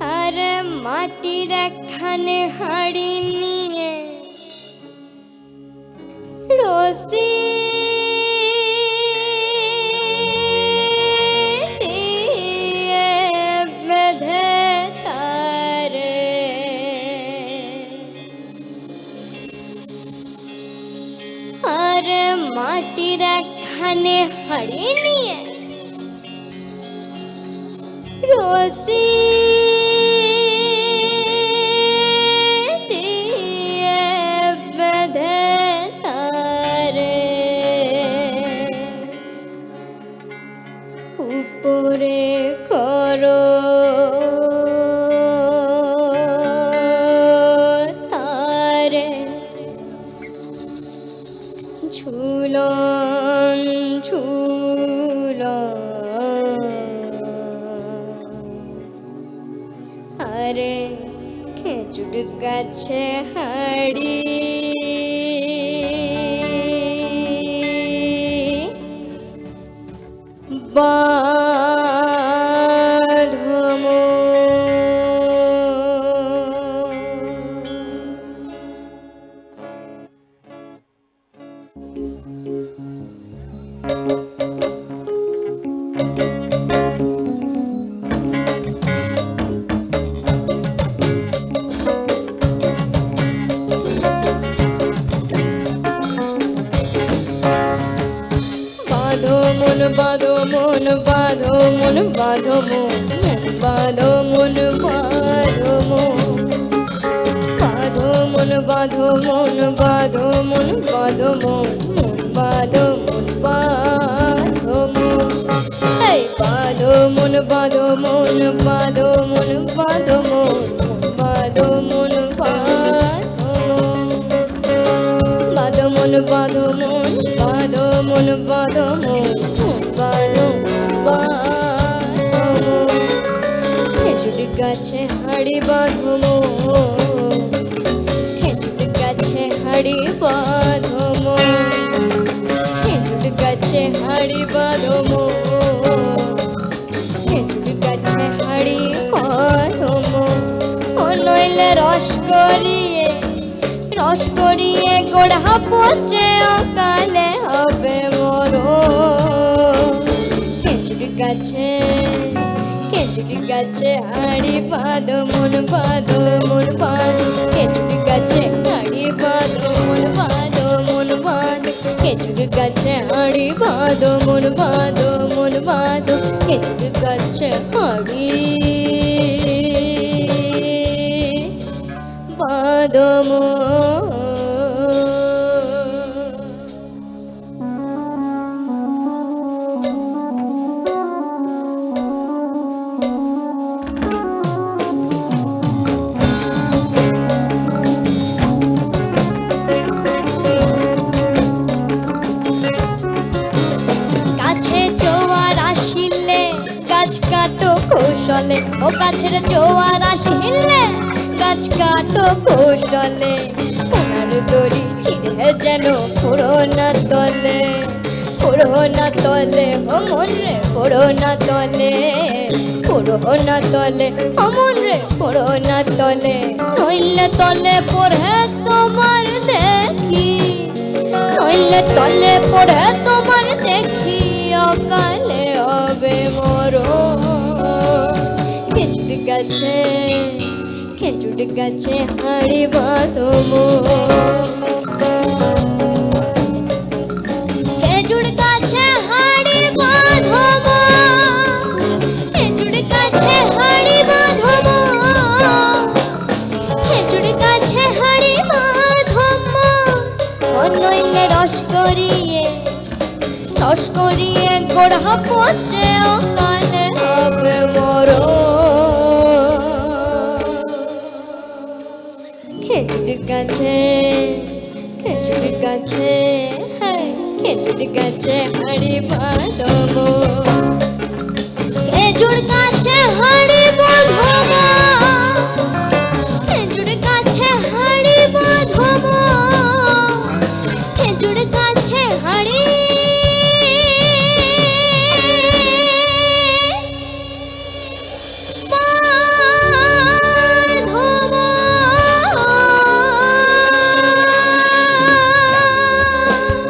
আর মাটির একখানে হাড়ি নিয়ে রসি বেঁধে তারে আর মাটির একখানে হাড়ি নিয়ে রসি আরে খেজুর গাছে হাড়ি মন বাঁধো মন বাঁধো মন বাঁধো মন মন বাঁধো মন বাঁধো মন বাঁধো মন বাঁধো মন বাঁধো মন বাঁধো মন মন বাঁধো মন বাঁধো মন বাঁধো মন বাঁধো মন বাঁধো মন বাঁধো মন মন বাঁধো মন বাঁধো মন বাঁধো মন বাঁধো বাঁধো খেজুর গাছে হাড়ি বাঁধো মন, খেজুর গাছে হাড়ি বাঁধো মন। খেজুর গাছে হাড়ি বাঁধো মন, খেজুর গাছে হাড়ি বাঁধো মন। নইলে রস করিয়ে রস করিয়ে গোড়া পচে অকালে হবে মরো। খেজুর গাছে খেজুর গাছে হাড়ি বাঁধো, মন বাঁধো মন বাঁধো। খেজুর গাছে হাড়ি বাঁধো, মন বাঁধো মন বাঁধো। খেজুর গাছে হাড়ি বাঁধো, মন বাঁধো মন বাঁধো। খেজুর গাছে হাড়ি আসিলে গাছ কাটো কৌশলে। ও গাছের জোয়ার আসিলে। গাছ কাটো কৌশলে, সোনার দড়ি ছিঁড়ে যেন পুরো না তলে পুরো না তলে, ও মন রে পুরো না তলে পুরো না তলে, ও মন রে পুরো না তলে, নইলে তলে পড়ে তোমার দেখি, নইলে তলে পড়ে তোমার দেখি, অকালে হবে মরো গাছে। খেজুর গাছে হাড়ি বাঁধবো খেজুর গাছে হাড়ি বাঁধবো খেজুর গাছে হাড়ি বাঁধবো খেজুর গাছে হাড়ি বাঁধবো ও রস করিয়ে রস করিয়ে গোড়া পচে অকালে হবে মরো છે હળી પદો એ ઝુડકા છે હળી